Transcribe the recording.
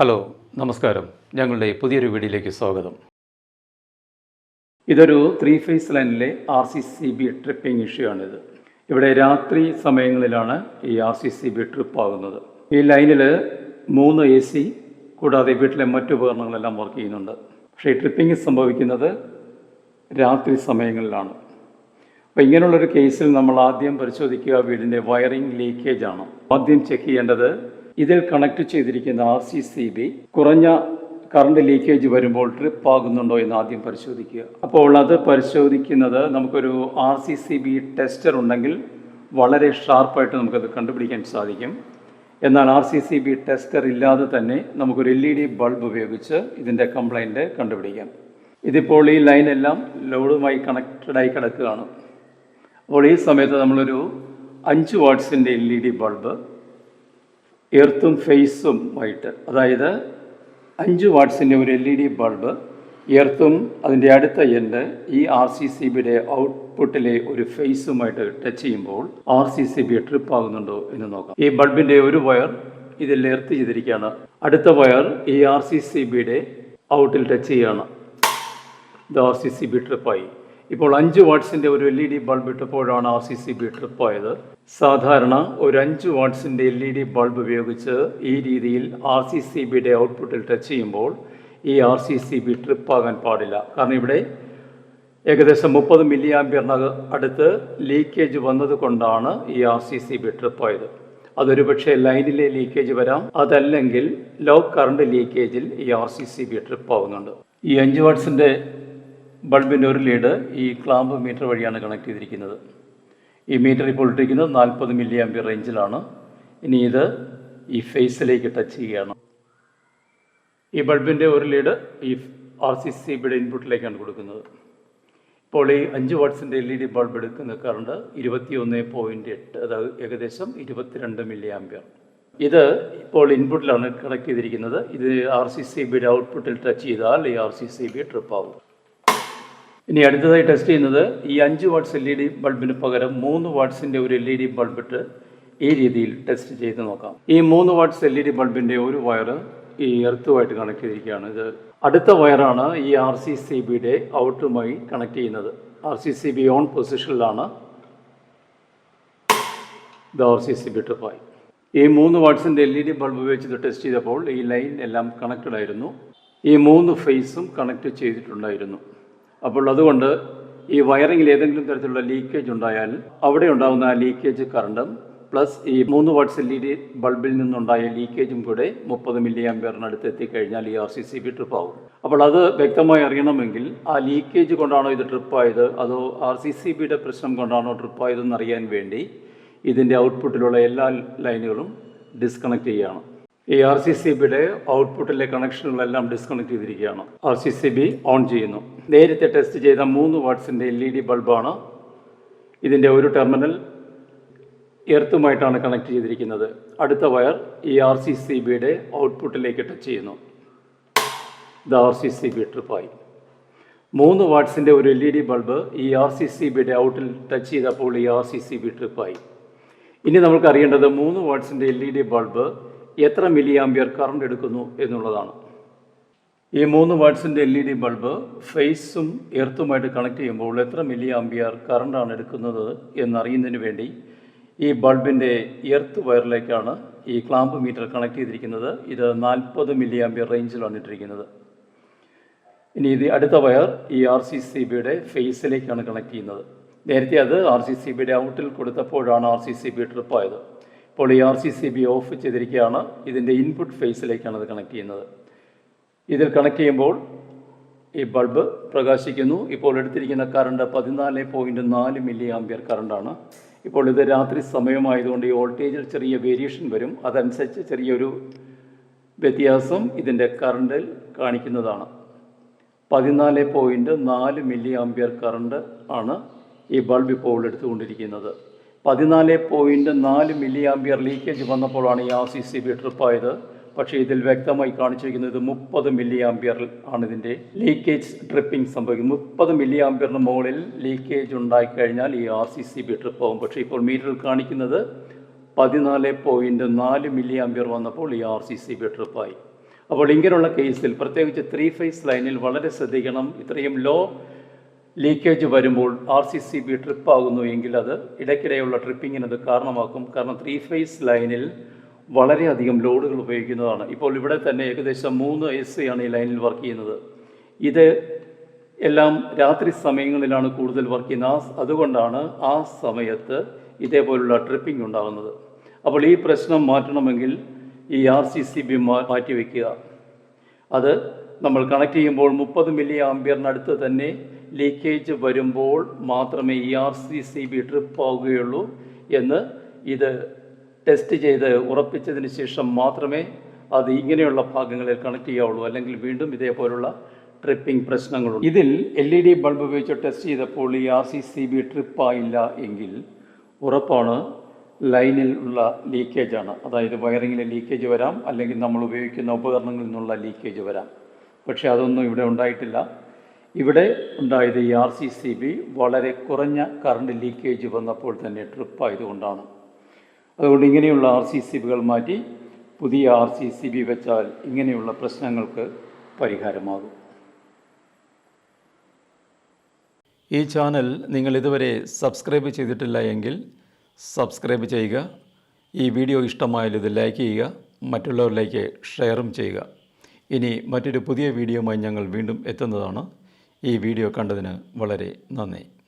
Hello നമസ്കാരം. ഞങ്ങളുടെ പുതിയൊരു വീഡിയോയിലേക്ക് സ്വാഗതം. ഇതൊരു ത്രീ ഫേസ് ലൈനിലെ R C C B tripping issue ആണിത്. ഇവിടെ രാത്രി സമയങ്ങളിലാണ് ഈ R C C B trip ആകുന്നത്. ഈ ലൈനിൽ മൂന്ന് എ സി കൂടാതെ വീട്ടിലെ മറ്റു ഉപകരണങ്ങളെല്ലാം വർക്ക് ചെയ്യുന്നുണ്ട്. പക്ഷേ ഈ ട്രിപ്പിംഗ് സംഭവിക്കുന്നത് രാത്രി സമയങ്ങളിലാണ്. അപ്പോൾ ഇങ്ങനെയുള്ളൊരു കേസിൽ നമ്മൾ ആദ്യം പരിശോധിക്കുക വീടിന്റെ വയറിംഗ് ലീക്കേജ് ആണ്. ആദ്യം ചെക്ക് ചെയ്യേണ്ടത് ഇതിൽ കണക്ട് ചെയ്തിരിക്കുന്ന ആർ സി സി ബി കുറഞ്ഞ കറണ്ട് ലീക്കേജ് വരുമ്പോൾ ട്രിപ്പ് ആകുന്നുണ്ടോ എന്ന് ആദ്യം പരിശോധിക്കുക. അപ്പോൾ അത് പരിശോധിക്കുന്നത് നമുക്കൊരു R C C B tester ഉണ്ടെങ്കിൽ വളരെ ഷാർപ്പായിട്ട് നമുക്കത് കണ്ടുപിടിക്കാൻ സാധിക്കും. എന്നാൽ R C C B tester ഇല്ലാതെ തന്നെ നമുക്കൊരു എൽ ഇ ഡി ബൾബ് ഉപയോഗിച്ച് ഇതിന്റെ കംപ്ലൈന്റ് കണ്ടുപിടിക്കാം. ഇതിപ്പോൾ ഈ ലൈനെല്ലാം ലോഡുമായി കണക്റ്റഡായി കിടക്കുകയാണ്. അപ്പോൾ ഈ സമയത്ത് നമ്മളൊരു അഞ്ച് വാട്ട്സിന്റെ എൽ ഇ ഡി ബൾബ് എർത്തും ഫേസും ആയിട്ട്. അതായത് അഞ്ച് വാട്ട്സിന്റെ ഒരു എൽ ഇ ഡി ബൾബ് എർത്തും അതിന്റെ അടുത്ത എൻഡ് ഈ ആർ സി സി ബിയുടെ ഔട്ട്പുട്ടിലെ ഒരു ഫേസുമായിട്ട് ടച്ച് ചെയ്യുമ്പോൾ R C C B trip ആകുന്നുണ്ടോ എന്ന് നോക്കാം. ഈ ബൾബിന്റെ ഒരു വയർ ഇതിൽ എർത്ത് ചെയ്തിരിക്കുകയാണ്. അടുത്ത വയർ ഈ ആർ സി സി ബിയുടെ ഔട്ടിൽ ടച്ച് ചെയ്യുകയാണ്. ഇത് ആർ സി സി ബി ട്രിപ്പായി ഇപ്പോൾ അഞ്ച് വാട്ട്സിന്റെ ഒരു എൽ ഇ ഡി ബൾബ് ഇട്ടപ്പോഴാണ് ആർ സി സി ബി ട്രിപ്പായത്. സാധാരണ ഒരു അഞ്ച് വാട്ട്സിന്റെ എൽ ഇ ഡി ബൾബ് ഉപയോഗിച്ച് ഈ രീതിയിൽ ആർ സി സി ബിയുടെ ഔട്ട്പുട്ടിൽ ടച്ച് ചെയ്യുമ്പോൾ ഈ ആർ സി സി ബി ട്രിപ്പാകാൻ പാടില്ല. കാരണം ഇവിടെ ഏകദേശം മുപ്പത് മില്ലി ആംബിയറിന് അടുത്ത് ലീക്കേജ് വന്നത് കൊണ്ടാണ് ഈ ആർ സി സി ബി ട്രിപ്പായത്. അതൊരു പക്ഷേ ലൈനിലെ ലീക്കേജ് വരാം അതല്ലെങ്കിൽ ലോ കറണ്ട് ലീക്കേജിൽ ഈ R C C B trip ആവുന്നുണ്ട് ഈ അഞ്ച് വാട്ട്സിന്റെ ബൾബിന്റെ ഒരു ലീഡ് ഈ ക്ലാമ്പ് മീറ്റർ വഴിയാണ് കണക്ട് ചെയ്തിരിക്കുന്നത്. ഈ മീറ്റർ ഇപ്പോൾ ഇട്ടിരിക്കുന്നത് നാൽപ്പത് മില്ലി ആംബിയർ റേഞ്ചിലാണ്. ഇനി ഇത് ഈ ഫേസിലേക്ക് ടച്ച് ചെയ്യുകയാണ്. ഈ ബൾബിന്റെ ഒരു ലീഡ് ഈ ആർ സി സി ബിയുടെ ഇൻപുട്ടിലേക്കാണ് കൊടുക്കുന്നത്. ഇപ്പോൾ ഈ അഞ്ച് വാട്ട്സിന്റെ എൽ ഇ ഡി ബൾബ് എടുക്കുന്ന കറണ്ട് ഇരുപത്തി ഒന്ന് പോയിന്റ് എട്ട് അതായത് ഏകദേശം ഇരുപത്തിരണ്ട് മില്ലി ആംബിയർ ഇത് ഇപ്പോൾ ഇൻപുട്ടിലാണ് കണക്ട് ചെയ്തിരിക്കുന്നത്. ഇത് ആർ സി സി ബിയുടെ ഔട്ട്പുട്ടിൽ ടച്ച് ചെയ്താൽ ഈ R C C B trip ആവും. ഇനി അടുത്തതായി ടെസ്റ്റ് ചെയ്യുന്നത് ഈ അഞ്ച് വാട്ട്സ് എൽ ഇ ഡി ബൾബിന് പകരം മൂന്ന് വാട്ട്സിന്റെ ഒരു എൽ ഇ ഡി ബൾബിട്ട് ഈ രീതിയിൽ ടെസ്റ്റ് ചെയ്ത് നോക്കാം. ഈ മൂന്ന് വാട്ട്സ് എൽ ഇ ഡി ബൾബിന്റെ ഒരു വയർ ഈ എർത്തുമായിട്ട് കണക്ട് ചെയ്തിരിക്കുകയാണ്. ഇത് അടുത്ത വയറാണ് ഈ ആർ സി സി ബിയുടെ ഔട്ടുമായി കണക്ട് ചെയ്യുന്നത്. R C C B on പൊസിഷനിലാണ് ഇത് ആർ സി സി ബി ട്രിപ്പായി ഈ മൂന്ന് വാട്ട്സിന്റെ എൽ ഇ ഡി ബൾബ് ഇത് ടെസ്റ്റ് ചെയ്തപ്പോൾ ഈ ലൈൻ എല്ലാം കണക്റ്റഡ് ആയിരുന്നു. ഈ മൂന്ന് ഫേസും കണക്ട് ചെയ്തിട്ടുണ്ടായിരുന്നു. അപ്പോൾ അതുകൊണ്ട് ഈ വയറിങ്ങിൽ ഏതെങ്കിലും തരത്തിലുള്ള ലീക്കേജ് ഉണ്ടായാൽ അവിടെ ഉണ്ടാകുന്ന ആ ലീക്കേജ് കറണ്ടും പ്ലസ് ഈ മൂന്ന് വാട്ട്സ് എൽ ഇ ഡി ബൾബിൽ നിന്നുണ്ടായ ലീക്കേജും കൂടെ മുപ്പത് മില്ലി ആംബിയറിനടുത്ത് എത്തിക്കഴിഞ്ഞാൽ ഈ R C C B trip ആവും. അപ്പോൾ അത് വ്യക്തമായി അറിയണമെങ്കിൽ ആ ലീക്കേജ് കൊണ്ടാണോ ഇത് ട്രിപ്പായത് അതോ ആർ സി സി ബിയുടെ പ്രശ്നം കൊണ്ടാണോ ട്രിപ്പായതെന്ന് അറിയാൻ വേണ്ടി ഇതിന്റെ ഔട്ട്പുട്ടിലുള്ള എല്ലാ ലൈനുകളും ഡിസ്കണക്ട് ചെയ്യുകയാണ്. ഈ ആർ സി സി ബിയുടെ ഔട്ട്പുട്ടിലെ കണക്ഷനുകളെല്ലാം ഡിസ്കണക്ട് ചെയ്തിരിക്കുകയാണ്. R C C B on ചെയ്യുന്നു. നേരത്തെ ടെസ്റ്റ് ചെയ്ത മൂന്ന് വാട്ട്സിന്റെ എൽ ഇ ഡി ബൾബാണ് ഇതിന്റെ ഒരു ടെർമിനൽ എർത്തുമായിട്ടാണ് കണക്ട് ചെയ്തിരിക്കുന്നത്. അടുത്ത വയർ ഈ ആർ സി സി ബിയുടെ ഔട്ട്പുട്ടിലേക്ക് ടച്ച് ചെയ്യുന്നു. ഇത് ആർ സി സി ബി ട്രിപ്പായി മൂന്ന് വാട്ട്സിന്റെ ഒരു എൽ ഇ ഡി ബൾബ് ഈ ആർ സി സി ബിയുടെ ഔട്ടിൽ ടച്ച് ചെയ്തപ്പോൾ ഈ ആർ സി സി ബി ട്രിപ്പായി ഇനി നമുക്ക് അറിയേണ്ടത് മൂന്ന് വാട്ട്സിന്റെ എൽ ഇ ഡി ബൾബ് എത്ര മില്ലി ആംബിയർ കറണ്ട് എടുക്കുന്നു എന്നുള്ളതാണ്. ഈ മൂന്ന് വാട്ട്സിന്റെ എൽ ഇ ഡി ബൾബ് ഫേസും എർത്തുമായിട്ട് കണക്ട് ചെയ്യുമ്പോൾ എത്ര മില്ലി ആംബിയർ കറണ്ടാണ് എടുക്കുന്നത് എന്നറിയുന്നതിന് വേണ്ടി ഈ ബൾബിന്റെ എർത്ത് വയറിലേക്കാണ് ഈ ക്ലാമ്പ് മീറ്റർ കണക്ട് ചെയ്തിരിക്കുന്നത്. ഇത് നാൽപ്പത് മില്ലി ആംബിയർ റേഞ്ചിലാണ് ഇട്ടിരിക്കുന്നത്. ഇനി ഇത് അടുത്ത വയർ ഈ ആർ സി സി ബിയുടെ ഫേസിലേക്കാണ് കണക്ട് ചെയ്യുന്നത്. നേരത്തെ അത് ആർ സി സി ബിയുടെ ഔട്ടിൽ കൊടുത്തപ്പോഴാണ് ആർ സി സി ബി ട്രിപ്പായത് ഇപ്പോൾ ഈ R C C B off ചെയ്തിരിക്കുകയാണ്. ഇതിന്റെ ഇൻപുട്ട് ഫേസിലേക്കാണ് അത് കണക്ട് ചെയ്യുന്നത്. ഇതിൽ കണക്ട് ചെയ്യുമ്പോൾ ഈ ബൾബ് പ്രകാശിക്കുന്നു. ഇപ്പോൾ എടുത്തിരിക്കുന്ന കറണ്ട് പതിനാല് പോയിന്റ് നാല് മില്ലി ആംബിയർ കറണ്ടാണ് ഇപ്പോൾ ഇത് രാത്രി സമയമായതുകൊണ്ട് ഈ വോൾട്ടേജിൽ ചെറിയ വേരിയേഷൻ വരും. അതനുസരിച്ച് ചെറിയൊരു വ്യത്യാസം ഇതിന്റെ കറണ്ടിൽ കാണിക്കുന്നതാണ്. പതിനാല് പോയിന്റ് നാല് മില്ലി ആംബിയർ കറണ്ട് ആണ് ഈ ബൾബ് ഇപ്പോൾ എടുത്തുകൊണ്ടിരിക്കുന്നത്. പതിനാല് പോയിന്റ് നാല് മില്ലി ആംബിയർ ലീക്കേജ് വന്നപ്പോഴാണ് ഈ ആർ സി സി ബി ട്രിപ്പായത്. പക്ഷേ ഇതിൽ വ്യക്തമായി കാണിച്ചിരിക്കുന്നത് മുപ്പത് മില്ലി ആംബിയർ ആണ് ഇതിന്റെ ലീക്കേജ് ട്രിപ്പിംഗ് സംഭവിക്കുന്നത്. മുപ്പത് മില്ലി ആംബിയറിന് മുകളിൽ ലീക്കേജ് ഉണ്ടായിക്കഴിഞ്ഞാൽ ഈ R C C B trip ആവും. പക്ഷേ ഇപ്പോൾ മീറ്ററിൽ കാണിക്കുന്നത് പതിനാല് പോയിന്റ് നാല് മില്ലി ആംബിയർ വന്നപ്പോൾ ഈ ആർ സി സി ബി ട്രിപ്പായി. അപ്പോൾ ഇങ്ങനെയുള്ള കേസിൽ പ്രത്യേകിച്ച് ത്രീ ഫേസ് ലൈനിൽ വളരെ ശ്രദ്ധിക്കണം. ഇത്രയും ലോ ലീക്കേജ് വരുമ്പോൾ R C C B trip ആകുന്നു എങ്കിൽ അത് ഇടയ്ക്കിടെയുള്ള അത് കാരണമാക്കും. കാരണം ത്രീ ഫേസ് ലൈനിൽ വളരെയധികം ലോഡുകൾ ഉപയോഗിക്കുന്നതാണ്. ഇപ്പോൾ ഇവിടെ തന്നെ ഏകദേശം മൂന്ന് എസ് ആണ് ഈ ലൈനിൽ വർക്ക് ചെയ്യുന്നത്. ഇത് എല്ലാം രാത്രി സമയങ്ങളിലാണ് കൂടുതൽ വർക്ക് ചെയ്യുന്നത്. ആ അതുകൊണ്ടാണ് ആ സമയത്ത് ഇതേപോലുള്ള ട്രിപ്പിംഗ് ഉണ്ടാകുന്നത്. അപ്പോൾ ഈ പ്രശ്നം മാറ്റണമെങ്കിൽ ഈ ആർ സി സി ബി മാറ്റി വയ്ക്കുക അത് നമ്മൾ കണക്ട് ചെയ്യുമ്പോൾ മുപ്പത് മില്ലി ആംബിയറിനടുത്ത് തന്നെ ലീക്കേജ് വരുമ്പോൾ മാത്രമേ E R C C B trip ആവുകയുള്ളൂ എന്ന് ഇത് ടെസ്റ്റ് ചെയ്ത് ഉറപ്പിച്ചതിന് ശേഷം മാത്രമേ അത് ഇങ്ങനെയുള്ള ഭാഗങ്ങളിൽ കണക്ട് ചെയ്യാവുള്ളൂ. അല്ലെങ്കിൽ വീണ്ടും ഇതേപോലുള്ള ട്രിപ്പിംഗ് പ്രശ്നങ്ങളുണ്ട്. ഇതിൽ എൽ ഇ ഡി ബൾബ് ഉപയോഗിച്ച് ടെസ്റ്റ് ചെയ്തപ്പോൾ ഈ ആർ സി സി ബി ട്രിപ്പായില്ല എങ്കിൽ ഉറപ്പാണ് ലൈനിൽ ഉള്ള ലീക്കേജാണ് അതായത് വയറിങ്ങിലെ ലീക്കേജ് വരാം. അല്ലെങ്കിൽ നമ്മൾ ഉപയോഗിക്കുന്ന ഉപകരണങ്ങളിൽ നിന്നുള്ള ലീക്കേജ് വരാം. പക്ഷേ അതൊന്നും ഇവിടെ ഉണ്ടായിട്ടില്ല. ഇവിടെ ഉണ്ടായത് ഈ ആർ സി സി ബി വളരെ കുറഞ്ഞ കറണ്ട് ലീക്കേജ് വന്നപ്പോൾ തന്നെ ട്രിപ്പ് ആയതുകൊണ്ടാണ് അതുകൊണ്ട് ഇങ്ങനെയുള്ള ആർ സി സി ബികൾ മാറ്റി പുതിയ ആർ സി സി ബി വെച്ചാൽ ഇങ്ങനെയുള്ള പ്രശ്നങ്ങൾക്ക് പരിഹാരമാകും. ഈ ചാനൽ നിങ്ങൾ ഇതുവരെ സബ്സ്ക്രൈബ് ചെയ്തിട്ടില്ല എങ്കിൽ സബ്സ്ക്രൈബ് ചെയ്യുക. ഈ വീഡിയോ ഇഷ്ടമായാൽ ഇത് ലൈക്ക് ചെയ്യുക. മറ്റുള്ളവരിലേക്ക് ഷെയറും ചെയ്യുക. ഇനി മറ്റൊരു പുതിയ വീഡിയോയുമായി ഞങ്ങൾ വീണ്ടും എത്തുന്നതാണ്. ഈ വീഡിയോ കണ്ടതിന് വളരെ നന്ദി.